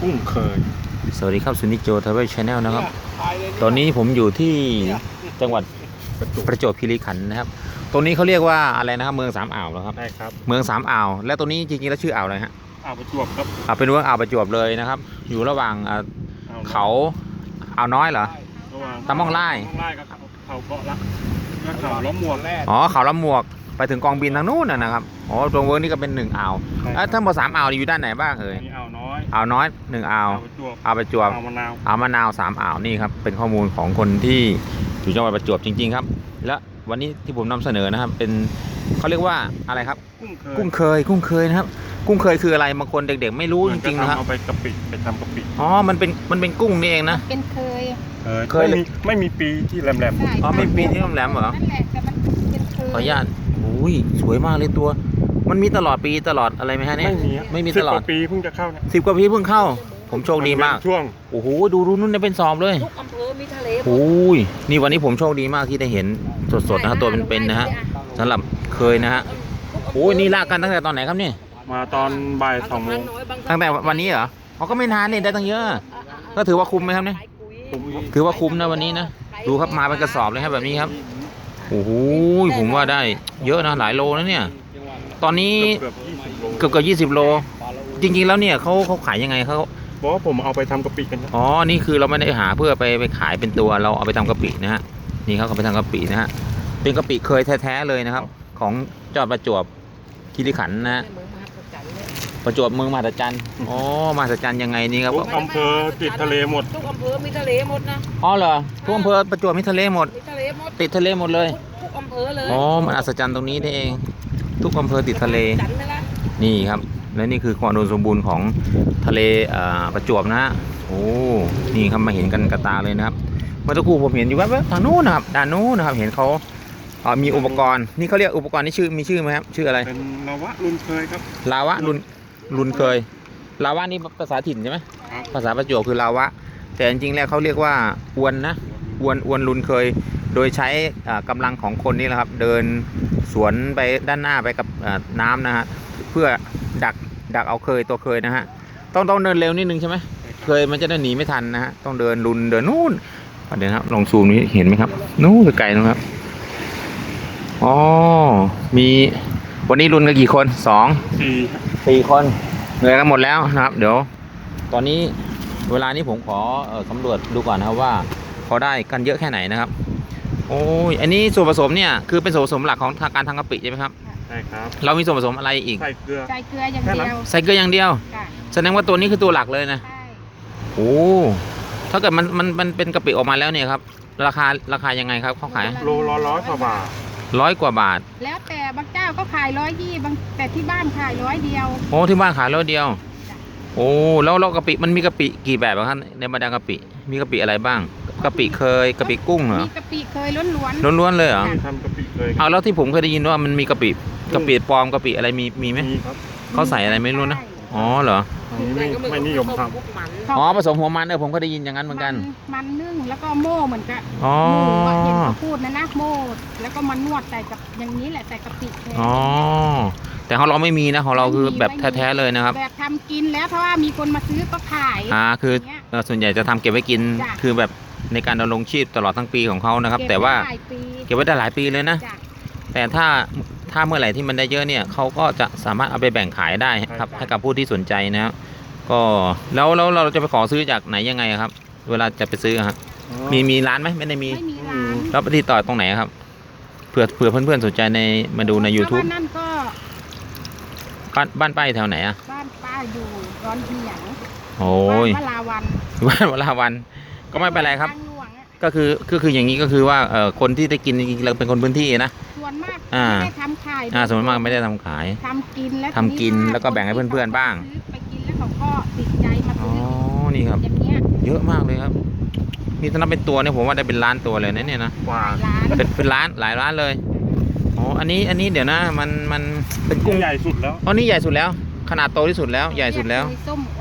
กุ้งเคย สวัสดีครับซุนิโจทาวเวลชาแนลนะครับ ตอนนี้ผมอยู่ที่จังหวัดประจุประจวบคีรีขันธ์นะครับ ตรงนี้เขาเรียกว่าอะไรนะครับ เมืองสามอ่าวเหรอครับได้ครับ เมืองสามอ่าว และตรงนี้จริงๆแล้วชื่ออ่าวอะไรฮะ อ่าวประจวบครับ อ่าเป็นเมืองอ่าวประจวบเลยนะครับ อยู่ระหว่างอ่าอ่วเขาอ่าวน้อยเหรอระหว่างตะม่องไล่ ตะม่องไล่กับเขาเขาเกาะละและเขาล้อมหมวกแรก อ๋อเขาลำหมวกไปถึงกองบินทางนู้นนะนะครับ อ๋อ ตรงเวิร์กนี่ก็เป็นหนึ่งอ่าวเอ้ยทั้งหมดสามอ่าวนี่อยู่ด้านไหนบ้างเอ่ย มีอ่าว น้อยอ่าวน้อยหนึ่งอ่าวอ่าวประจวบอ่าวประจวบอ่าวมะนาวอ่าวมะนาวสามอ่าวนี่ครับเป็นข้อมูลของคนที่อยู่จังหวัดประจวบจริง ๆ ครับ และวันนี้ที่ผมนำเสนอนะครับ เป็นเขาเรียกว่าอะไรครับกุ้งเคยกุ้งเคย กุ้งเคยนะครับ กุ้งเคยคืออะไรบางคนเด็ก ๆ ไม่รู้จริงๆนะครับเอาไปกะปิไปทำกะปิอ๋อมันเป็นมันเป็นกุ้งนี่เองนะเป็นเคยเคยไม่มีไม่มีปีที่แหลมใช่อ๋อไม่ปีที่แหลมๆเหรอนั่นแหละแต่มันเป็นเคยขออนุญาตอุ้ยสวยมากเลยตัว มันมีตลอดปีตลอดอะไรไหมฮะๆเนี่ยไม่มีฮะไม่มีสิตบลกอดว่าปีเพิ่งจะเข้าเนี่ยสิบกว่าปีเพิ่งเข้า ผมโชคดีมากนเป็นช่วงโอ้โหดูรูนู่นเนี่ยเป็นสอบเลยทุกอำเภอมีทะเลหมดโอ้ยนี่วันนี้ผมโชคดีมากที่ได้เห็นสดๆนะฮะตัวเป็นๆนะฮะสำหรับเคยนะฮะโอ้ยนี่ลากกันตั้งแต่ตอนไหนครับเนี่ยมาตอนบ่ายสองโมงตั้งแต่วันนี้เหรอเขาก็ไม่นานนี่ได้ตั้งเยอะ ก็ถือว่าคุ้มไหมครับเนี่ยผมถือว่าคุ้มนะวันนี้นะดูครับมาเป็นกระสอบเลยครับแบบนี้ครับโอ้โหผมว่าได้เยอะนะหลายโลนะเนี่ย ตอนนี้เกือบยี่สิบโลเกือบเกือบยี่สิบโล จริง ๆ แล้วเนี่ยเขาเขาขายยังไงเขาบอกว่าผมเอาไปทำกะปิกันครับอ๋อ นี่คือเราไม่ได้หาเพื่อไปไปขายเป็นตัวเราเอาไปทำกะปินะฮะนี่เขาเอาไปทำกะปินะฮะเป็นกะปิเคยแท้ๆเลยนะครับ ของจอดประจวบคีรีขันธ์นะฮะประจวบเมืองมหัศจรรย์อ๋อมหัศจรรย์ยังไงนี่ครับทุกอำเภอติดทะเลหมด ทุกอำเภอมีทะเลหมดนะอ๋อเหรอทุกอำเภอประจวบมีทะเลหมด มีทะเลหมดติดทะเลหมดเลย ทุกอำเภอเลยอ๋อมันอัศจรรย์ตรงนี้นี่เอง ทุกอำเภอติดทะเลจันทร์ไหมล่ะนี่ครับ และนี่คือความอุดมสมบูรณ์ของทะเลเอ่อประจวบนะฮะโอ้นี่ครับมาเห็นกันกระตาเลยนะครับเมื่อตะกูผมเห็นอยู่แวบๆทางนู้นนะครับด้านนู้นนะครับ เห็นเขาเอ่อมีอุปกรณ์นี่เขาเรียกอุปกรณ์นี่ชื่อมีชื่อไหมครับชื่ออะไรเป็นนวะรุนเคยครับลาวะรุนรุนเคยลาวะนี่ภาษาถิ่นใช่ไหมครับภาษาประจวบคือลาวะ แต่จริงๆแล้วเขาเรียกว่าอวนนะอวนอวนรุนเคย โดยใช้อ่ากำลังของคนนี่แหละครับ เดินสวนไปด้านหน้าไปกับอ่าน้ำนะฮะเพื่อดักดักเอาเคยตัวเคยนะฮะต้องต้องเดินเร็วนิดนึงใช่ไหมเคยมันจะได้หนีไม่ทันนะฮะต้องเดินรุนเดินนู่นเดี๋ยวนะครับลองซูมนี้เห็นไหมครับ นู่นไกลๆนะครับอ๋อมีวันนี้รุนกันกี่คนสองสี่สี่คนเหนื่อยกันหมดแล้วนะครับ เดี๋ยว ตอนนี้เวลานี้ผมขอเออสำรวจดูก่อนนะครับว่าเขาได้กันเยอะแค่ไหนนะครับ โอ้ยอันนี้ส่วนผสมเนี่ยคือเป็นส่วนผสมหลักของทางการทางกะปิใช่ไหมครับ ใช่ครับเรามีส่วนผสมอะไรอีก ใส่เกลือ ใส่เกลืออย่างแค่เดีนั้นยวใส่เกลืออย่างเดียว ค่ะแสดงว่าตัวนี้คือตัวหลักเลยนะ ใช่โอ้ ถ้าเกิดมันมันมันเป็นกะปิออกมาแล้วเนี่ยครับ ราคาราคายังไงครับเขาขายโลละร้อยกว่าบาท ร้อยกว่าบาท แล้วแต่บางเจ้าก็ขายร้อยยี่บางแต่ที่บ้านขายร้อยเดียว โอ้ที่บ้านขายร้อยเดียว โอ้แล้วแล้วกะปิมันมีกะปิกี่แบบอะครับในบรรดากะปิมีกะปิอะไรบ้างกะปิเคยกะปิกุ้งเหรอมีกะปิเคยล้วนล้วนๆเลยเหรอที่ทำกะปิเคยเอาแล้วที่ผมเคยได้ยินว่ามันมีกะปิกะปิปลอมกะปิอะไรมีมีไหมมีครับๆเขาใส่อะไรไม่รู้นะอ๋อเหรออันนี้ไม่ไม่นิยมทอ๋อผสมหัวมันเออผมก็ได้ยินอย่างนั้นเหมือนกัน มันนึ่งแล้วก็โม่เหมือนกับอ๋อหมูอะเห็นเขาพูดนะนะโม่แล้วก็มานวดใส่กับอย่างนี้แหละใส่กะปิแทนอ๋อ แต่ของเราไม่มีนะของเราคือแบบแท้ๆเลยนะครับ แบบทำกินแล้วเพราะว่ามีคนมาซื้อก็ขายอ่าคืออย่างเงี้ย เอ่อส่วนใหญ่จะทำเก็บไว้กิน จ้ะ คือแบบในการดำรงชีพตลอดทั้งปีของเขานะครับเก็แต่ว่าได้หลยปีเก็บไว้ได้หลายปีเลยนะ จ้ะแต่ถ้าถ้าเมื่อไหร่ที่มันได้เยอะเนี่ยเขาก็จะสามารถเอาไปแบ่งขายได้ครับ ให้กับผู้ที่สนใจนะครับก็แล้วแล้วเราจะไปขอซื้อจากไหนยังไงอะครับ เวลาจะไปซื้ออะครับำมีมีร้านไหมไม่ได้มีไม่มีร้านแล้วไปติดต่อตรงไหนครับเผื่อเผื่อเพื่อนๆสนใจในมาดูใน YouTube แล้วนั่นก็ บ้านบ้านป้าอยู่แถวไหนอะบ้านป้าอยู่ร้อนเหียงโอ้ยบ้านวลาวันบ้านวลาวัน ก็ไม่เป็นไรครับทางหลวงอะก็คือก็คืออย่างนี้ก็คือว่าเอ่อคนที่ได้กินจริงๆเราเป็นคนพื้นที่นะส่วนมากอ่าไม่ได้ทำขายอ่าส่วนมากไม่ได้ทำขายทำกินแล้วทำกินแล้วก็แบ่งให้เพื่อนๆบ้างซื้อไปกินแล้วเขาก็ติดใจมาอ๋อซื้อนี่ครับอย่างเงี้ยเยอะมากเลยครับนี่ถ้านับเป็นตัวเนี่ยผมว่าได้เป็นล้านตัวเลยนะเนี่ยนะกว่าร้านเป็นเป็นล้านหลายล้านเลย อ๋อ อันนี้ อันนี้เดี๋ยวนะ มัน มัน เป็นกุ้กุ้งงใหญ่สุดแล้ว อ๋อ นี่ใหญ่สุดแล้ว ขนาดโตที่สุดแล้ว ใหญ่สุดแล้วเรียกเยส้มโอ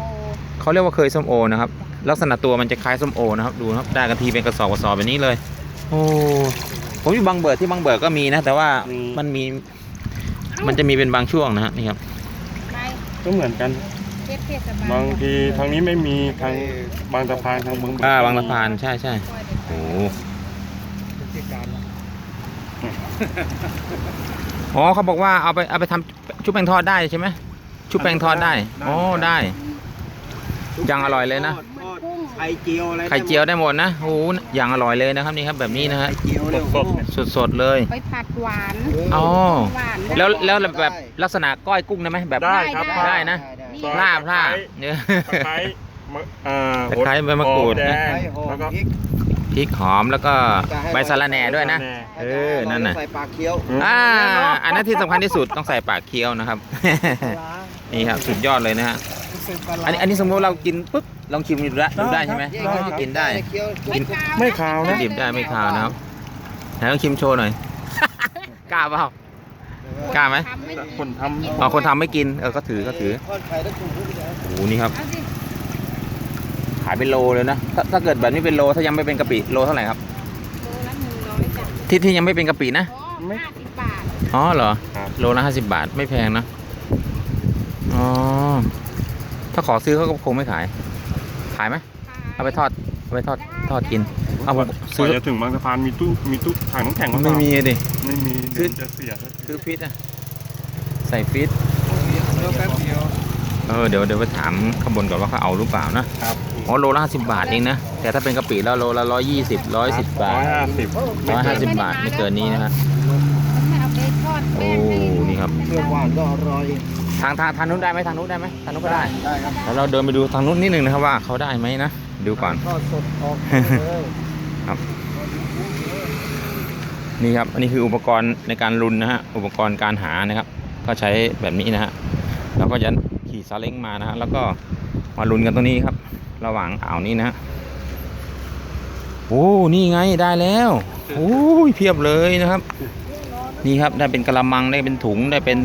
เขาเรียกว่าเคยส้มโอนะครับ ลักษณะตัวมันจะคล้ายส้มโอนะครับ ดูนะครับ ได้กันทีเป็นกระสอบกระสอบแบบนี้เลย โอ้ ผมอยู่บางเบิดที่บางเบิดก็มีนะ แต่ว่ามันมี มันจะมีเป็นบางช่วงนะฮะนี่ครับไปก็เหมือนกันอเทศเทศบาลบางทีทางนี้ไม่มีทางบางสะพานทางเมืองอ่า บางสะพาน ใช่ใช่โอ้โห อ๋อเขาบอกว่าเอาไปเอาไปทำชุบแป้งทอดได้ใช่ไหมชุบแป้งทอดได้อ๋อได้ ยังอร่อยเลยนะมันกุ้งไข่เจียวอะไรไข่เจียวได้หมดนะโอ้โหอย่างอร่อยเลยนะครับนี่ครับแบบนี้นะฮะไข่เจียวเนี่ยสดๆเนี่ย สดๆเลยไปผัดหวานอ๋อหวานแล้วแล้วแบบลักษณะก้อยกุ้งได้ไหมแบบ ได้ครับได้ นะนี่ซอยพลาพลาตะไคร้เนี่ย ตะไคร้มะอ่าตะไคร้ใบมะกรูดหอแดนะงไข่หอแล้วมก็พริก พริกหอมแล้วก็ใบสะระแหน่ด้วยนะ เออนั่นน่ะ ใส่ปลาเคี้ยวอ่าอันนั้นที่สำคัญที่สุดต้องใส่ปากเคี้ยวนะครับ นี่ครับสุดยอดเลยนะฮะอันนี้อันนี้สมมติเรากินปุ๊บลองชิมดูได้ดูได้ใช่ไหมอ๋อกินได้เคี้ยวกินไม่ขาวนะดิบได้ไม่ขาวนะครับไหนลองชิมโชว์หน่อยกล้าเปล่ากล้าไหมทำไม่กินคนทำอ๋อคนทำไม่กินเออก็ถือก็ถือทอดไข่แล้วถูกด้วยนะโอ้โหนี่ครับเอาสิ ขายเป็นโลเลยนะถ้าถ้าเกิดแบบนี้เป็นโลถ้ายังไม่เป็นกะปิโลเท่าไหร่ครับโลละหนึ่งร้อยจ้ะที่ที่ยังไม่เป็นกะปินะอ๋อห้าสิบบาทอ๋อเหรอ ครับ โลละห้าสิบบาทไม่แพงนะ อ๋อ ถ้าขอซื้อเขาก็คงไม่ขาย ขายไหมเอาไปทอด เอาไปทอด ทอดกิน เอาผมกซื้อว่าจะถึงบางสะพานมีตู้มีตู้ถังน้ำแข็งหรือเปไม่ล่ามีดิ ไม่มีคือ เดี๋ยวจะเสียซื้อฟิตอะใส่ฟิต เดี๋ยวแป๊บเดียว เออ เดี๋ยวเดี๋ยวไปถามข้างบนก่อนว่าเขาเอาหรือเปล่านะ ครับ อ๋อโลละห้าสิบบาทเองนะ แต่ถ้าเป็นกะปิแล้วโลละร้อยยี่สิบร้อยสิบบาทร้อยห้าสิบร้อยห้าสิบบาทไม่เกินนี้นะฮะไม่เอาไปทอดแป้งให้โอ้นี่ครับเปรี้ยวหวานก็อร่อยทางทางทางนู้นได้ไหมทางนู้นได้ไหมทางนู้นก็ได้ได้ครับแล้วเราเดินไปดูทางนู้นนิดนึงนะครับว่าเขาได้ไหมนะดูก่อนทอดสดออกเลยนี่ครับอันนี้คืออุปกรณ์ในการลุนนะฮะอุปกรณ์การหานะครับ ก็ใช้แบบนี้นะฮะเราก็จะขี่ซาเล้งมานะฮะแล้วก็มาลุนกันตรงนี้ครับ ระหว่างอ่าวนี้นะฮะโอ้นี่ไงได้แล้วโอ้ยเพียบเลยนะครับ นี่ครับได้เป็นกระมังได้เป็นถุงได้เป็น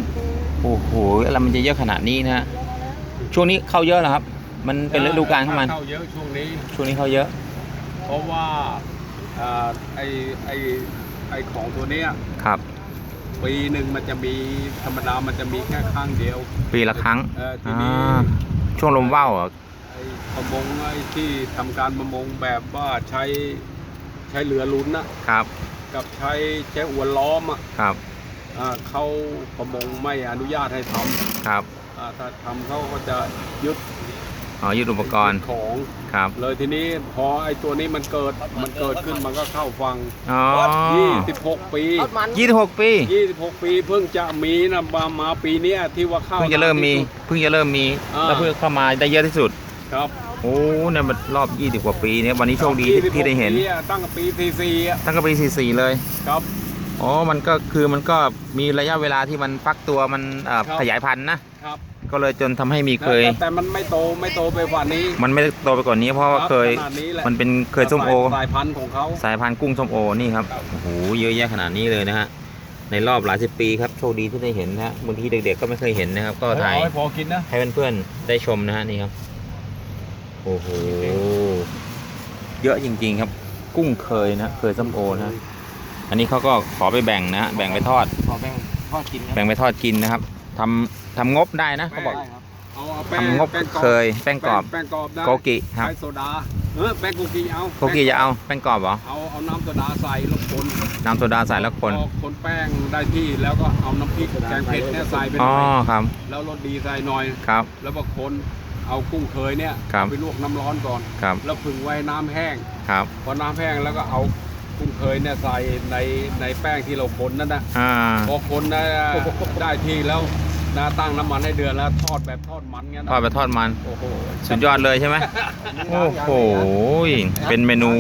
โอ้โหอะไรมันจะเยอะขนาดนี้นะฮะช่วงนี้เข้าเยอะเหรอครับ มันเป็นฤดูกาลของมันเข้าเยอะช่วงนี้ช่วงนี้เข้าเยอะ เพราะว่าอ่าไอไอไอของตัวเนี้ยครับปีหนึ่งมันจะมีธรรมดามันจะมีแค่ครั้งเดียว ปีละครั้งเออทีอ่านี้ช่วงลมว่าวเหรอไอ ประมงไอที่ทำการประมงแบบว่าใช้ใช้เรือลุ้นนะครับ กับใช้ใช้อวนล้อมอะครับอ่าเขาประมงไม่อนุญาตให้ทครับำอ่าถ้าทำเขาก็จะยึดอ๋อยึดอุปกรณ์ของ ครับเลยทีนี้พอไอตัวนี้มันเกิดมันเกิดขึ้นมันก็เข้าฟัง อ๋อ26 ปี ยี่สิบหกปี 26 ปีเพิ่งจะมีนะมามาปีเนี้ยที่ว่าเข้าเพิ่งจะเริ่มมีนานที่สุดเพิ่งจะเริ่มมี อ่า แล้วเพิ่งเข้ามาได้เยอะที่สุด ครับโอ้เนี่ยมันรอบยี่สิบกว่าปีเนี่ยวันนี้โชคดีที่26ที่ได้เห็น ปีอะตั้งแต่ปี44อะตั้งแต่ปีสี่สี่เลย ครับอ๋อ มันก็คือมันก็มีระยะเวลาที่มันฟักตัวมันเอ่อครับขยายพันธุ์นะ ครับก็เลยจนทำให้มีเคย แต่แต่มันไม่โตไม่โตไปกว่านี้มันไม่ได้โตไปกว่านนี้เพราะว่ารับเคย ขนาดนี้แหละมันเป็นเคยส้มโอ สายพันธุ์ของเขา สายพันธุ์กุ้งส้มโอ นี่ครับ ครับ โอ้โห เยอะแยะขนาดนี้เลยนะฮะ ในรอบหลายสิบปีครับ โชคดีที่ได้เห็นนะฮะบางทีเด็กๆก็ไม่เคยเห็นนะครับ ก็ถ่ายเอาให้พอกินนะ ให้เพื่อนๆได้ชมนะฮะนี่ครับ โอ้โห เยอะจริง ๆ ครับ กุ้งเคยนะเคยส้มโอนะ อันนี้เขาก็ขอไปแบ่งนะฮะแบ่งไปทอด ขอแบ่งทอดกินครับแบ่งไปทอดกินนะครับทำทำงบได้นะเขาบอกได้ครับเอาเอาแป้งทำงบแป้งกรอบเคยแป้งกรอบแป้งกรอบได้โกกิครับใช้โซดาเออแป้งโกกิเอาโกกิจะเอาแป้งกรอบเหรอเอาเอาน้ำโซดาใส่แล้วคนน้ำโซดาใส่แล้วคนพอคนแป้งได้ที่แล้วก็เอาน้ำพริกแกงเผ็ดเนี่ยใส่ไปหอ๋อน่อยครับแล้วรสดีใส่หน่อย ครับ แล้วก็คน เอากุ้งเคยเนี่ยครับเอาไปลวกน้ำร้อนก่อน ครับ แล้วผึ่งไว้น้ำแห้ง ครับ พอน้ำแห้งแล้วก็เอากุ้งเคยเนี่ยใส่ในในแป้งที่เราคนนั่นนะอ่า พอคนนะได้ที่แล้วนะตั้งน้ำมันให้เดือดแล้วทอดแบบทอดมันเงี้ยนะทอดไปทอดมัน โอ้โหสุดยอดเลยใช่ไหม โอ้โห เป็นเมนู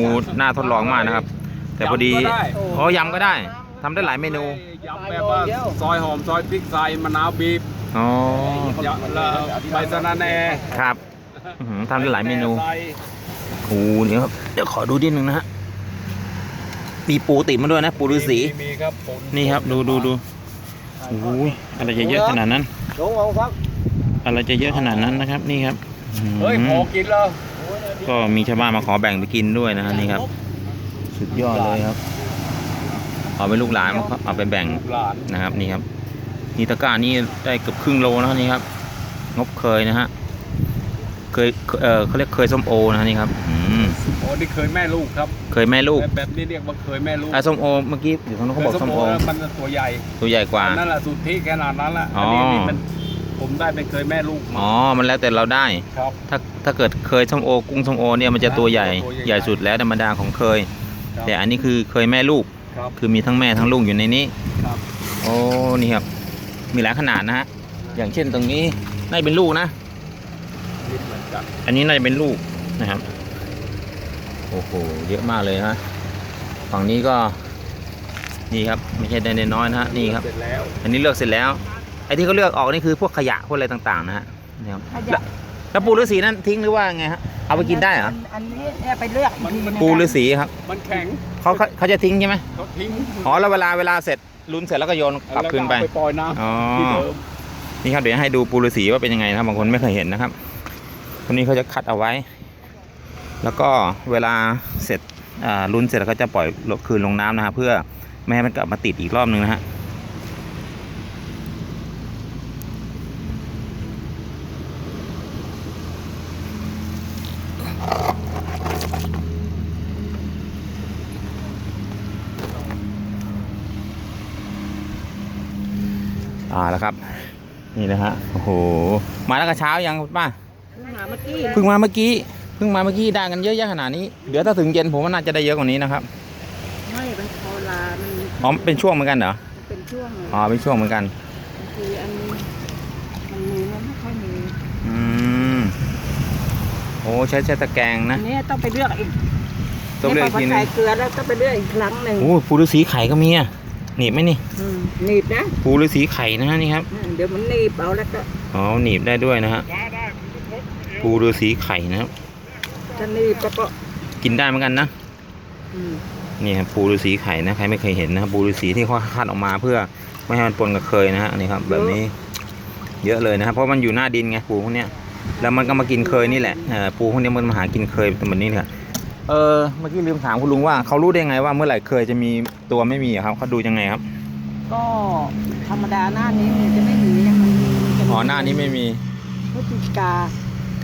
น่าทดลองมากนะครับ แต่พอดียำก็ได้อ๋อยำก็ได้ ทำได้หลายเมนู ยำแบบว่าซอยหอมซอยพริกใส่มะนาวบีบ อ๋อยำแล้วใบสะระแหน่ครับอื้อหือทำได้หลายเมนูใส่โอ้โหเดี๋ยวครับเดี๋ยวขอดูนิดนึงนะฮะมีปูติดมาด้วยนะ ปูฤาษีมีมีครับผมนี่ครับ ดูดูดูโอ้โหอะไรจะเยอะขนาดนั้นลงเอาครับอะไรจะเยอะขนาดนั้นนะครับ นี่ครับอื้อเฮ้ยหืพออกินแล้วก็มีชาวบ้านมาขอแบ่งไปกินด้วยนะฮะนี่ครับ สุดยอดเลยครับเอาไปลูกหลานมาเอาไปแบ่งหลานนะครับนี่ครับ นี่ตะกร้านี่ได้เกือบครึ่งโลนะนี่ครับ งบเคยนะฮะ เคย เออเขาเรียกเคยส้มโอนะนี่ครับอืมโอ้นี่เคยแม่ลูกครับ เคยแม่ลูก แบบนี้เรียกว่าเคยแม่ลูกอะส้มโอเมื่อกี้อยู่ตรงนู้นเขาบอกส้มโอมันตัวใหญ่ ตัวใหญ่กว่า นั่นแหละสุดที่ขนาดนั้นแหละอ๋ออันนี้นี่มันผมได้เป็นเคยแม่ลูกอ๋อ มันแล้วแต่เราได้ครับถ้าถ้าเกิดเคยส้มโอ กุ้งส้มโอเนี่ยมันจะตัวใหญ่ตัวใหญ่ใหญ่สุดแล้วธรรมดาของเคยครับแต่อันนี้คือเคยแม่ลูกครับคือมีทั้งแม่ทั้งลูกอยู่ในนี้ครับโอ้ นี่ครับ มีหลายขนาดนะฮะ อย่างเช่นตรงนี้น่าจะเป็นลูกนะนี่เหมือนกันอันนี้น่าจะเป็นลูกนะครับ โอ้โห เยอะมากเลยฮะ ฝั่งนี้ก็ นี่ครับ ไม่ใช่ได้น้อยๆนะฮะ นี่ครับเสร็จแล้วอันนี้เลือกเสร็จแล้ว ไอ้ที่เขาเลือกออกนี่คือพวกขยะพวกอะไรต่างๆนะฮะนี่ครับขแล้ยะวแล้วปูฤาษีนั้นทิ้งหรือว่าไงฮะ เอาไปกินได้เหรอ อันนี้เนี่ยไปเลือกอีกทีนึงปูฤาษีครับ มันแข็งเขาเขาเขาจะทิ้งใช่ไหมเขาทิ้ง อ๋อ แล้วเวลาเวลาเสร็จลุนเสร็จแล้วก็โยนกลับคืนไป แล้วก็เอาไปปล่อยน้อ๋อำที่เดิมนี่ครับเดี๋ยวให้ดูปูฤาษีว่าเป็นยังไงนะครับบางคนไม่เคยเห็นนะครับคนนี้เขาจะคัดเอาไว้ แล้วก็เวลาเสร็จอ่าลุนเสร็จแล้วก็จะปล่อยลงคืนลงน้ำนะฮะเพื่อไม่ให้มันกลับมาติดอีกรอบนึงนะฮะ อ่าแล้วครับ นี่นะฮะโอ้โหมาแล้วก็เช้ายังคุณป้ามาเมื่อกี้เพิ่งมาเมื่อกี้เพิ่งมาเมื่อกี้ได้กันเยอะแยะขนาดนี้เดี๋ยวถ้าถึงเย็นผมว่าน่าจะได้เยอะกว่านี้นะครับไม่เป็นพอลามันอ๋อเป็นช่วงเหมือนกันเหรอเป็นช่วงอ๋อเป็นช่วงเหมือนกันบางทีอันมันมีมันไม่ค่อยมีอืมโอ้ใช้ใช้ตะแกรงอันะนนี้ต้องไปเลือกอีกต้องเลือกอีกทีนึใส่งเกลือแล้วต้องไปเลือกอีกครั้งหนึ่งโอ้ปูฤาษีไข่ก็มีอะ หนีบไหมนี่อืมหนีบนะปูฤาษีไข่นะฮะนี่ครับ อืมเดี๋ยวมันหนีบเอาแล้วก็อ๋อหนีบได้ด้วยนะฮะว้าได้ผมก็พกเอวปูฤาษีไข่นะครับจะหนีบแล้วก็กินได้เหมือนกันนะ อืมนี่ครับปูฤาษีไข่นะใครไม่เคยเห็นนะครับปูฤาษีที่เขาคัดออกมาเพื่อไม่ให้มันปนกับเคยนะฮะนี่ครับแบบนี้เยอะเลยนะครับเพราะมันอยู่หน้าดินไงปูพวกเนี้ยแล้วมันก็มากินเคยนี่แหละเออปูพวกเนี้ยมันมาหากินเคยเป็นแบบนี้ครับ เออเมื่อกี้ลืมถามคุณลุงว่าเขารู้ได้ไงว่าเมื่อไหร่เคยจะมีตัวไม่มีอะครับเขาดูยังไงครับก็ธรรมดาหน้านี้มันจะไม่มีนะมันมีจะอ๋อหน้านี้ไม่มีพฤศจิกา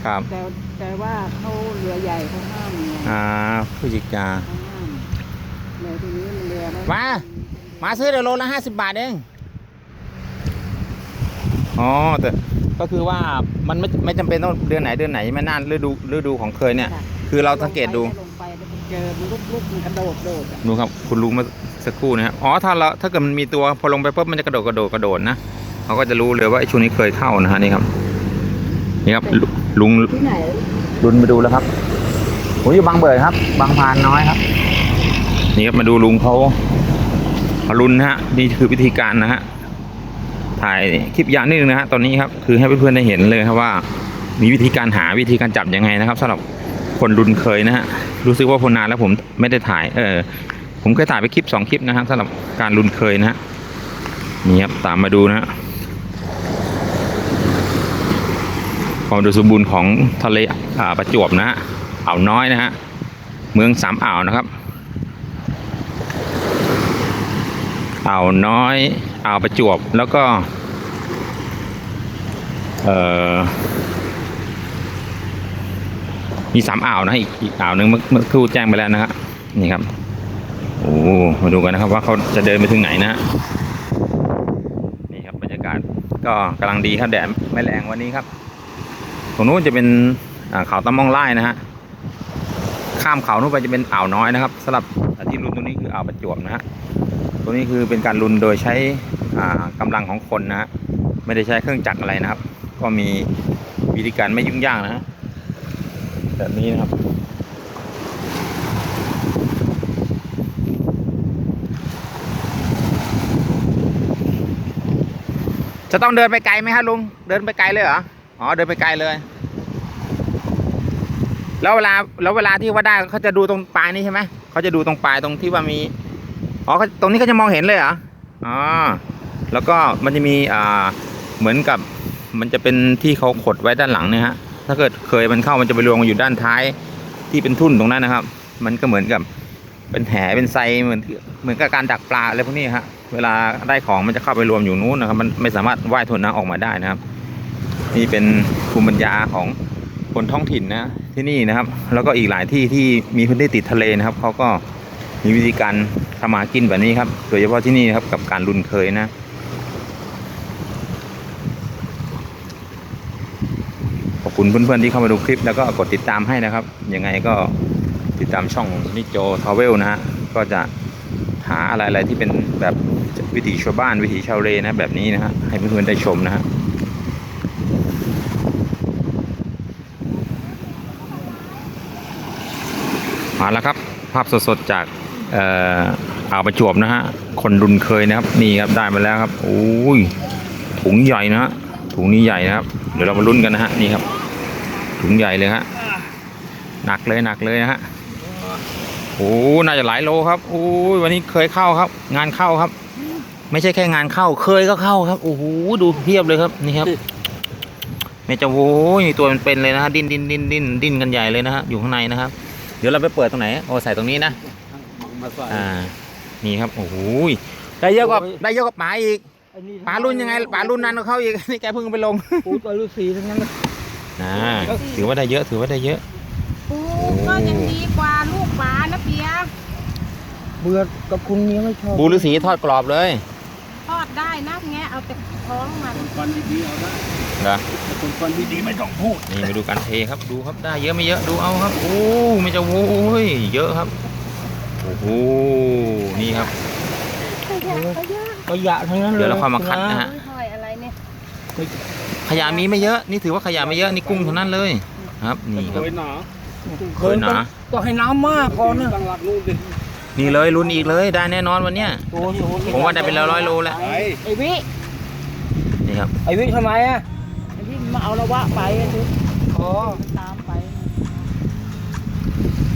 ครับแต่แต่ว่าเขาเรือใหญ่เขาห้ามไงอ่าพฤศจิกาเขาห้ามเรือทีนี้มันเรือไม่มามาซื้อเดี๋ยวโลละห้าสิบบาทเอง อ๋อแต่ก็คือว่ามันไม่ไม่จำเป็นต้องเดือนไหนเดือนไหนไม่น่าฤดูฤดูของเคยเนี่ยค่ะคือเราสังเกตดู ลงไปแล้วมัน เจอมันลุกลุกมันกระโดดโดดอะดูครับคุณลุงเมาสักครู่นะครับอ๋อถ้าเราถ้าเกิดมันมีตัวพอลงไปปุ๊บมันจะกระโดดกระโดดกระโดดนะเขาก็จะรู้เลยว่าไอ้ช่วงนี้เคยเข้านะฮะนี่ครับนี่ครับลุลุงที่ไหนลุนมาดูแล้วครับผมอยู่บางเบิดครับ บางพานน้อยครับ นี่ครับมาดูลุงเขาเขาลุนนะฮะนี่คือวิธีการนะฮะถ่ายคลิปยาวนิดนึงนะฮะตอนนี้ครับคือให้เพื่อนๆได้เห็นเลยครับว่า มีวิธีการหาวิธีการจับยังไงนะครับสำหรับ คนรุนเคยนะฮะ รู้สึกว่าพนานแล้วผมไม่ได้ถ่าย เออ ผมเคยถ่ายไปคลิปสองคลิปนะครับสำหรับการรุนเคยนะฮะ นี่ครับตามมาดูนะฮะความอุดมสมบูรณ์ของทะเลอ่าประจวบนะฮะ อ่าวน้อยนะฮะ เมืองสามอ่าวนะครับ อ่าวน้อย อ่าวประจวบ แล้วก็ เอ่อ มีสามอ่าวนะอีกอีกอ่าวหนึ่งเมื่อเมื่อครู่แจ้งไปแล้วนะฮะนี่ครับโอ้มาดูกันนะครับว่าเขาจะเดินไปถึงไหนนะนี่ครับบรรยากาศก็กำลังดีครับแดดไม่แรงวันนี้ครับตรงนู้นจะเป็นเขาตะมองไล่นะฮะข้ามเขานู้นไปจะเป็นอ่าวน้อยนะครับสำหรับที่รุนตรงนี้คืออ่าวประจวบนะฮะตรงนี้คือเป็นการรุนโดยใช้อ่ากำลังของคนนะฮะไม่ได้ใช้เครื่องจักรอะไรนะครับ ก็มีวิธีการไม่ยุ่งยากนะฮะ แบบนี้นะครับ จะต้องเดินไปไกลไหมครับลุง เดินไปไกลเลยเหรอ อ๋อ เดินไปไกลเลย แล้วเวลา แล้วเวลาที่ว่าได้เขาจะดูตรงปลายนี่ใช่ไหม เขาจะดูตรงปลายตรงที่ว่ามี อ๋อ ตรงนี้เขาจะมองเห็นเลยเหรอ อ๋อ แล้วก็มันจะมี อ่า เหมือนกับ มันจะเป็นที่เขาขดไว้ด้านหลังเนี่ยฮะ ถ้าเกิดเคยมันเข้ามันจะไปรวมอยู่ด้านท้ายที่เป็นทุ่นตรงนั้นนะครับ มันก็เหมือนกับเป็นแหเป็นไซเหมือนเหมือนกับการดักปลาอะไรพวกนี้ฮะเวลาได้ของมันจะเข้าไปรวมอยู่นู้นนะครับ มันไม่สามารถว่ายทวนน้ำออกมาได้นะครับ นี่เป็นภูมิปัญญาของคนท้องถิ่นนะที่นี่นะครับ แล้วก็อีกหลายที่ที่มีพื้นที่ติดทะเลนะครับเขาก็มีวิธีการทำมาหากินแบบนี้ครับ โดยเฉพาะที่นี่นะครับกับการลุนเคยนะ ขอบ คุณเพื่อนๆที่เข้ามาดูคลิปแล้วก็กดติดตามให้นะครับ ยังไงก็ติดตามช่องนิโจทาวเวลนะฮะก็จะหาอะไรๆที่เป็นแบบวิถีชาวบ้านวิถีชาวเลนะแบบนี้นะฮะให้เพื่อนๆได้ชมนะฮะมาแล้วครับ ภาพสดๆจากเอ่ออ่าวประจวบนะฮะคนรุนเคยนะครับนี่ครับได้มาแล้วครับโอ้ยถุงใหญ่นะฮะถุงนี้ใหญ่นะครับ เดี๋ยวเรามาลุ้นกันนะฮะนี่ครับ ถุงใหญ่เลยฮะหนักเลยหนักเลยนะฮะโอ้น่าจะหลายโลครับโอ้ยวันนี้เคยเข้าครับ งานเข้าครับ ไม่ใช่แค่งานเข้าเคยก็เข้าครับโอ้โหดูเพียบเลยครับนี่ครับแม่เจะโว้ยตัวมันเป็นเลยนะฮะดิ้นดิ้นดิ้นดิ้นดิ้นกันใหญ่เลยนะฮะอยู่ข้างในนะครับ เดี๋ยวเราไปเปิดตรงไหนโอ้ใส่ตรงนี้นะมาใส่อ่านี่ครับโอ้โหยได้เยอะกว่าโอ้ยได้เยอะกว่าป๋าอีกป๋ารุ่นยังไงป๋ารุ่นนั้นกว่าเขาอีกนี่แกเพิ่งไปลงปูตัวฤาษีทั้งนั้นเลย นะถือว่าได้เยอะถือว่าได้เยอะปูก็ยังดีกว่าลูกปลานะเปียเบื่อกับคุณเมียไม่ชอบบูฤาษีทอดกรอบเลยทอดได้นะแงะเอาแต่ท้องมันฟันดีๆเอาได้เหรอแต่คนฟันดีๆไม่ต้องพูดนี่มาดูการเทครับดูครับได้เยอะไม่เยอะดูเอาครับโอ้ไม่จะโว้ยเยอะครับโอ้โหนี่ครับขยะทั้งนั้นเลยเดี๋ยวเราค่อยมาคัดนะฮะหอยอะไรเนี่ย ขยะมีไม่เยอะนี่ถือว่าขยะไม่เยอะนี่กุ้งเท่านั้นเลยครับ นี่ครับเคยหนาเคยหนาก็ให้น้ำมากก่อนนะตั้งหลักนู่นดินี่เลยลุ้นอีกเลยได้แน่นอนวันเนี้ยโอ้โหผมว่าได้เป็นร้อยๆโลแล้วไอ้ไอวินี่ครับไอวิทำไมอะไอ้ที่มาเอาละวะไปอะทุกอ๋อตามไป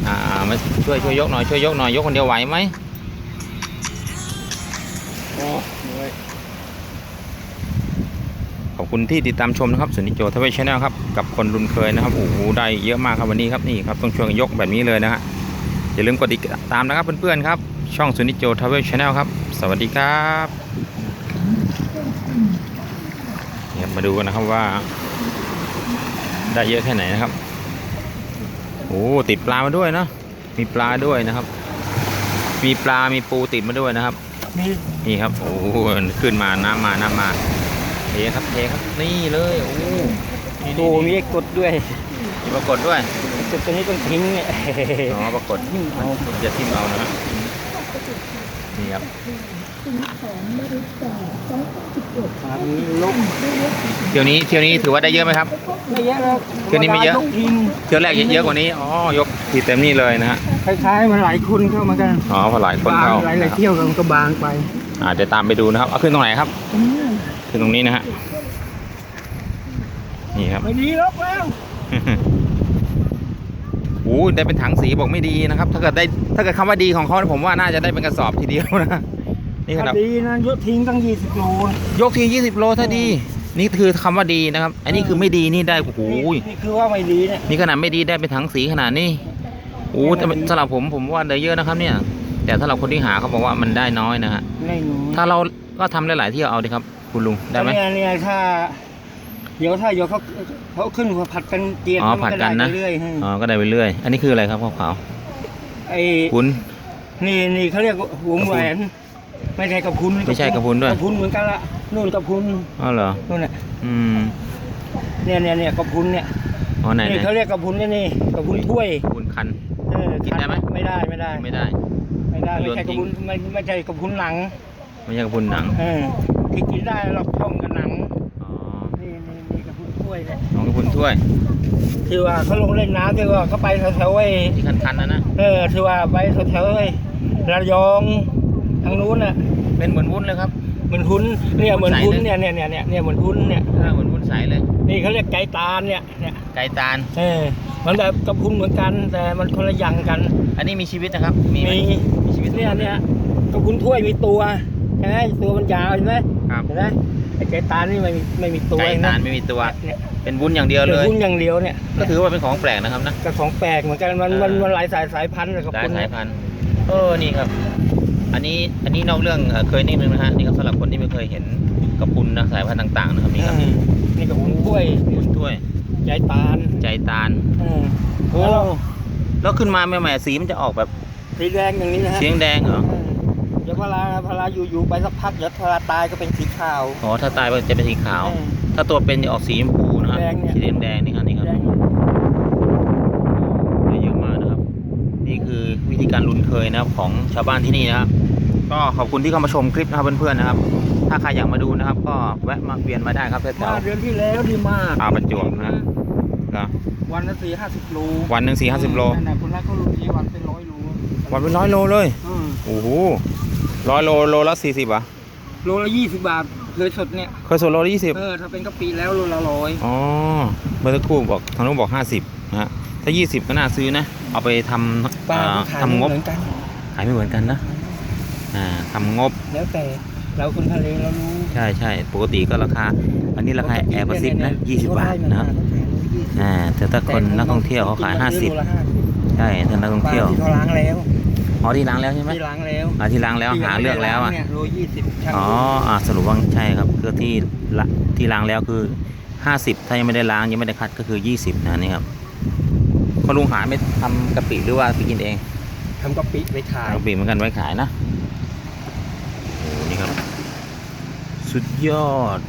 อ่ามาช่วยช่วยยกหน่อยช่วยยกหน่อยยกคนเดียวไหวไหมโอ้เหนื่ อยขอบคุณที่ติดตามชมนะครับสุนิจโจทวีชแนลครับกับคนรุนเคยนะครับโอ้โหได้เยอะมากครับวันนี้ครับนี่ครับต้องช่วยกันยกแบบนี้เลยนะฮะอย่าลืมกดติดตามนะครับเพื่อนๆครับ ช่องสุนิจโจทวีชแนลครับ สวัสดีครับเนี่ยมาดูกันนะครับว่า ได้เยอะแค่ไหนนะครับโอ้ติดปลามาด้วยเนอะมีปลาด้วยนะครับ มีปลามีปูติดมาด้วยนะครับมีนี่ครับโอ้โหขึ้นมาน้ำมาน้ำมา เทครับเทครับนี่เลยโอ้นี่โอ้มีไอ้กดด้วยมีปรากฏด้วยกดตัวนี้ต้องทิ้งเนี่ยอ๋อปรากฏจะทิ่มเอานะฮะนี่ครับมีลกเที่ยวนี้เที่ยวนี้ถือว่าได้เยอะไหมครับไม่เยอะแล้วเที่ยวนี้ไม่เยอะธรรดายกทีมเที่ยวแรกเยอะกว่านี้อ๋อยกทีเต็มนี่เลยนะฮะคล้ายๆมันหลายคนเข้ามากันอ๋อพอหลายคนบางเข้าหลายนะหลายครับเที่ยวกันก็บางไปอ่าเดี๋ยวตามไปดูนะครับเอาขึ้นตรงไหนครับ ขึ้นตรงนี้นะฮะ นี่ครับ ไม่ดีลกแล้วโอ้ได้เป็นถังสีบอกไม่ดีนะครับ ถ้าเกิดได้ ถ้าเกิดคำว่าดีของเขาผมว่าน่าจะได้เป็นกระสอบทีเดียวนะ นี่ครับดีนะยกทิ้งตั้งยี่สิบโลนะยกที20โลถ้าดี นี่คือคำว่าดีนะครับ อันนี้คือไม่ดีนี่ได้ โอ้โหนี่นี่คือว่าไม่ดีเนี่ย นี่ขนาดไม่ดีได้เป็นถังสีขนาดนี้โอ้แต่สำหรับผมผมว่าได้เยอะนะครับเนี่ย แต่สำหรับคนที่หาเขาบอกว่ามันได้น้อยนะฮะไม่หนูถ้าเราก็ทำหลายๆที่เอาดีครับ คุณลุงได้ไหมเนี่ยเนี่ยถ้า เดี๋ยวถ้าเดี๋ยวเขาเขาขึ้นมาผัดกันเตียนอ๋อมัผัดกันนะได้เรื่อยๆฮอ๋อก็ได้ไปเรื่อย อันนี้คืออะไรครับขาวไอ้ๆคุณนี่นี่เขาเรียกวงแหวน ไม่ใช่กับคุณไม่ใช่กับคุณด้วยกับคุณเหมือนกันละนู่นกับคุณอ๋อเหรอนู่นน่ะอืมเนี่ยเนี่ยเนี่ยกับคุณเนี่ยอ๋อไหนไหนนี่เขาเรียกกับคุณนี่นี่กับคุณถ้วยคุณคันเออกินได้ไหมไม่ได้ไม่ได้ไม่ได้ ไม่ได้โยไม่นใช่ทิ้กับงคุณไม่ไม่ใช่กับคุณหนัง ไม่ใช่กับคุณหนังเออที่กินได้เราท่องกับหนังอ๋อนี่นี่นี่กับคุณถ้วยเนี่ยน้องกับคุณถ้วยที่ว่าเขาลงเล่นน้ำที่ว่าเขาไปแถวๆไอ้ที่คันๆนะนะเออที่ว่าไปแถวๆไอ้ระยองทางนู้นน่ะเป็นเหมือนวุ้นเลยครับเหมือนทุนเนี่ยเหมือนทุนใสเลยเนี่ยเนี่ยเนี่ยเนี่ยเนี่ยเหมือนทุนเนี่ยอ่าเหมือนวุ้นใสเลยนี่เขาเรียกไก่ตาลเนี่ยเนี่ย ไก่ตาลเออมันแบบกับพุนเหมือนกัน แต่มันคนละอย่างกัน อันนี้มีชีวิตนะครับ มีไหมีมีชีวิตเนี่ยเนี่ยกับพุนถ้วยมีตัวใช่ไหมตัวมันยาวเห็นไหมครับเห็นไหมไอ้ไก่ตาลนี่ไม่มีไม่มีตัวไก่เองตานะลไม่มีตัวเนี่ยเป็นวุ้นอย่างเดียวเป็เลนยพุนอย่างเดียวเนี่ยก็ถือว่าเป็นของแปลกนะครับนะกับของแปลกเหมือนกันมันมันมันหลายสายสายพันธุ์เลยกับหลายพุนสาเนี่ยยพันธุ์เออนี่ครับ อันนี้อันนี้นอกเรื่องเอ่อเคยนิดนึงนะฮะนี่ครับสำหรับคนที่ไม่เคยเห็นกระพุนนะสายพันธุ์ต่าง ๆ นะครับนี่ครับอืมนี่กับพุนถ้วยวุ้นถ้วย ใจตาลใจตาลเออโอ้แล้วขึ้นมาใหม่ๆสีมันจะออกแบบสีแดงอย่างนี้นะฮะสีแดงๆเหรอเออเดี๋ยวพลาพลาอยู่ๆไปสักพักเดี๋ยวพลาตายก็เป็นสีขาวอ๋อถ้าตายมันจะเป็นสีขาวเออถ้าตัวเป็นจะออกสีชมพูนะฮะแดงเนี่ยสีแดงๆนี่ครับนี่ครับแดงได้เยอะมากนะครับ นี่คือวิธีการลุ้นเคยนะครับของชาวบ้านที่นี่นะครับก็ขอบคุณที่เข้ามาชมคลิปนะครับเพื่อนๆนะครับ ถ้าใครอยากมาดูนะครับ ก็แวะมาเวียนมาได้ครับแถมาวเดือนที่แล้วดีมากๆอ่าวประจวบนะฮะก็วันละสี่ห้าสิบโลวันหนึ่งสี่ห้าสิบโลนั่นน่ะคนนั้นเขารู้ดีวันเป็นร้อยโลวันเป็นร้อยโลเลยอืมโอ้โหร้อยโลโลละสี่สิบอะโลละยี่สิบบาทเคยสดเนี่ยเคยส่วนโลละยี่สิบเออถ้าเป็นกะปิแล้วโลละร้อยอ๋อเมื่อสักครู่บอกทางนู้นบอกห้าสิบนะฮะถ้ายี่สิบก็น่าซื้อนะ เอาไปทำปลาเอ่อที่ขายทำงบเหมือนกันขายไม่เหมือนกันนะอ่าทำงบแล้วแต่ เราคนทะเลเรารู้ใช่ใช่ปกติก็ราคา อันนี้ราคาแอร์ประซิปนะยี่สิบบาทนะครับอ่าแต่ถ้าคนนักท่องเที่ยวเขาขายห้าสิบใช่ถ้านักท่องปลาเที่ยวที่เขาล้างแล้วอ๋อที่ล้างแล้วใช่ไหมที่ล้างแล้วอ่าที่ล้างแล้วหาเลือกแล้วอะเนี่ยโลยี่สิบช่างอ๋ออ่าสรุปว่าใช่ครับคือที่ละที่ล้างแล้วคือห้าสิบถ้ายังไม่ได้ล้างยังไม่ได้คัดก็คือยี่สิบนะนี่ครับคุณลุงหาไม่ทำกะปิหรือว่าไปกินเองทำกะปิไปขายกะปิเหมือนกันไว้ขายนะโอ้นี่ครับ สุดยอด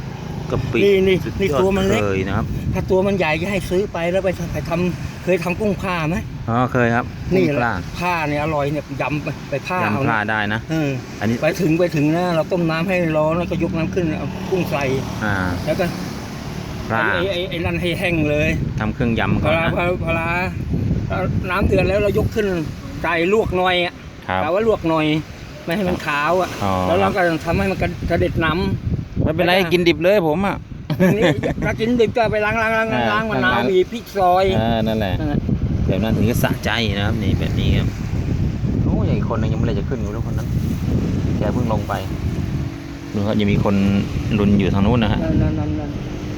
กะปินี่นี่สุดนี่ยอดตัวมันเล็ก เคยนะครับถ้าตัวมันใหญ่จะให้ซื้อไปแล้วไปทำไปทำเคยทำกุ้งผ้าไหมอ๋อเคยครับนี่กุ้งแหปละลาผ้าเนี่ยอร่อยเนี่ยยำไปไปผ้าเอายำปลานะได้นะ เอออันนี้ไปถึงไปถึงนะเราต้มน้ำให้ร้อนแล้วก็ยกน้ำขึ้นเอากุ้งใส่อ่าแล้วก็ปลาไอ้ไอ้ไอ้นั่นให้แห้งเลยทำเครื่องยำพก่อนลานะพลาพลาน้ำเดือดแล้วเรายกขึ้นไก่ลวกหน่อยอะครับแต่ว่าลวกหน่อย ไม่ให้มันขาวอะอ๋อ แล้วเราก็ทำให้มันกระเด็ดน้ำ ไม่เป็นไรกินดิบเลยผมอะ อันนี้ถ้ากินดิบก็ไปล้างล้างล้างล้างล้างมะนาวล้าง บีบพริกซอยอ่านั่นแหละนั่นแหละแบบนั้นถึงจะสะใจนะครับนี่แบบนี้ครับโอ้ยอีกคนนึงยังไม่ได้จะขึ้นอยู่แล้วคนนั้นแกเพิ่งลงไปดูครับยังมีคนลุนอยู่ทางนู้นนะฮะนั่นนั่นนั่นนั่น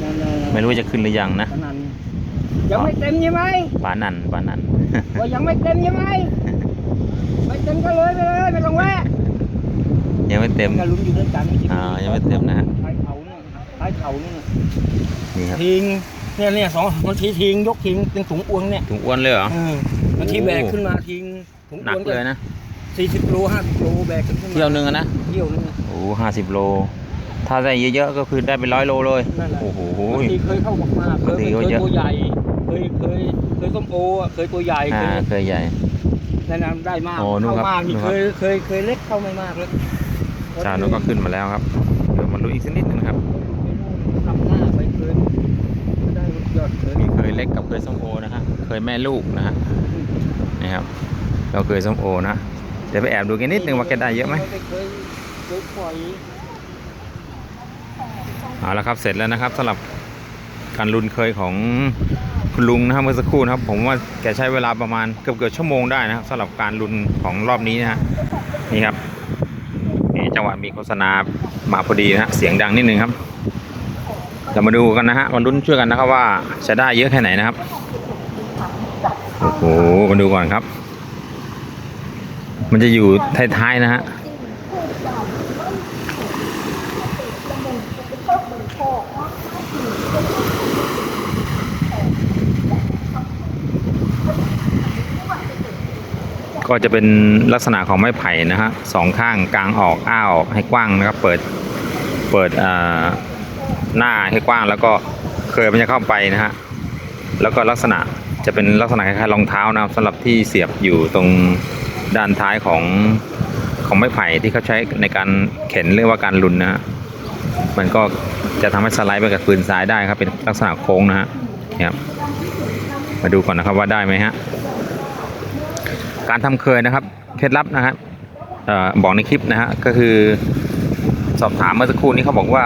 นั่นนั่นไม่รู้ว่าจะขึ้นหรือยังนะนั่นยังไม่เต็มใช่ไหมปานันปานันว่ายังไม่เต็มใช่ไหมไม่เต็มก็เลยไปเลยไม่ต้องแวะ ยังไม่เต็ม ก็ลุ้นอยู่ด้วยกันอ่ายังไม่เต็มนะฮะ ท้ายเขาเนี่ยท้ายเขาเนี่ยนี่ครับทิ้งเนี่ยเนี่ยสองบางทีทิ้งยกทิ้งเป็นถุงอวงเนี่ยถุงอ้วนเลยเหรอ เออบางทีโอ้แบกขึ้นมาทิ้งถุงหนัอกวงเลยนะ สี่สิบโลห้าสิบโลแบกขึ้นมาเที่ยวหนึงอะนะ เที่ยวนึงอะโอ้ห้าสิบโล ถ้าได้เยอะๆ ก็คือได้เป็นร้อยโลเลย นั่นแหละ โอ้โห บางทีเคยเข้ามาเคยบางทีเคก็ยเยอะ ตัวใหญ่เคยเคยเคยส้มโออะเคยตัวใหญ่เคอ่ายเคยใหญ่ แนะนำได้มากโอ้นู่นเข้าครับมากนี่นู่นครับเคยเคยเคยเล็กเข้าไม่มากเลย จานนู้นก็ขึ้นมาแล้วครับ เดี๋ยวมาลุ้นอีกสักนิดนึงครับนำหน้าไปเคยไม่ได้ยอดเคยมีเคยเล็กกับเคยส้มโอนะฮะเคยแม่ลูกนะฮะนี่ครับ เราเคยส้มโอนะเดี๋ยวไปแอบดูกันนิดนึงว่าแกได้เยอะไหมเอาละครับเสร็จแล้วนะครับสำหรับการลุนเคยของคุณลุงนะครับเมื่อสักครู่นะครับ ผมว่าแกใช้เวลาประมาณเกือบเกือบชั่วโมงได้นะครับสำหรับการลุนของรอบนี้นะฮะนี่ครับ งหวะมีโฆษณามาพอดีนะฮะเสียงดังนิดนึงครับเรามาดูกันนะฮะมาลุ้นช่วยกันนะครับว่าจะได้เยอะแค่ไหนนะครับโอ้โหมาดูก่อนครับ มันจะอยู่ท้ายๆนะฮะ ก็จะเป็นลักษณะของไม้ไผ่นะฮะสองข้างกลางออกอ้าออกให้กว้างนะครับ เปิดเปิดอ่าหน้าให้กว้างแล้วก็เคยมันจะเข้าไปนะฮะแล้วก็ลักษณะจะเป็นลักษณะคล้ายๆรองเท้านะครับสำหรับที่เสียบอยู่ตรงด้านท้ายของของไม้ไผ่ที่เขาใช้ในการเข็นเรียกว่าการลุนนะฮะมันก็จะทำให้สไลด์ไปกับปืนซ้ายได้ครับเป็นลักษณะโค้งนะฮะครับมาดูก่อนนะครับว่าได้ไหมฮะ การทำเคยนะครับ เคล็ดลับนะครับบอกในคลิปนะฮะก็คือสอบถามเมื่อสักครู่นี้เขาบอกว่า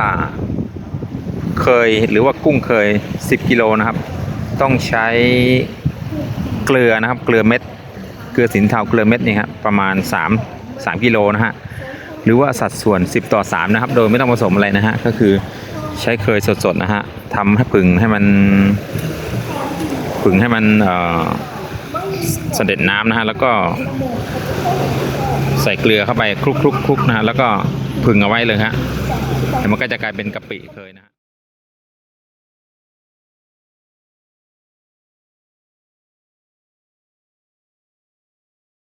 เคยหรือว่ากุ้งเคย 10กิโลนะครับ ต้องใช้เกลือนะครับเกลือเม็ด เกลือสินเทาเกลือเม็ดนี่ครับประมาณ 3 3กิโลนะฮะหรือว่าสัดส่วน 10 ต่อ 3 นะครับ โดยไม่ต้องผสมอะไรนะฮะก็คือใช้เคยสดๆนะฮะทำให้ผึ่งให้มันผึ่งให้มันเอ่อ เสด็จน้ำนะฮะแล้วก็ ใส่เกลือเข้าไปคลุกๆๆนะฮะแล้วก็พึ่งเอาไว้เลยฮะแล้วมันก็จะกลายเป็นกะปิเคยนะ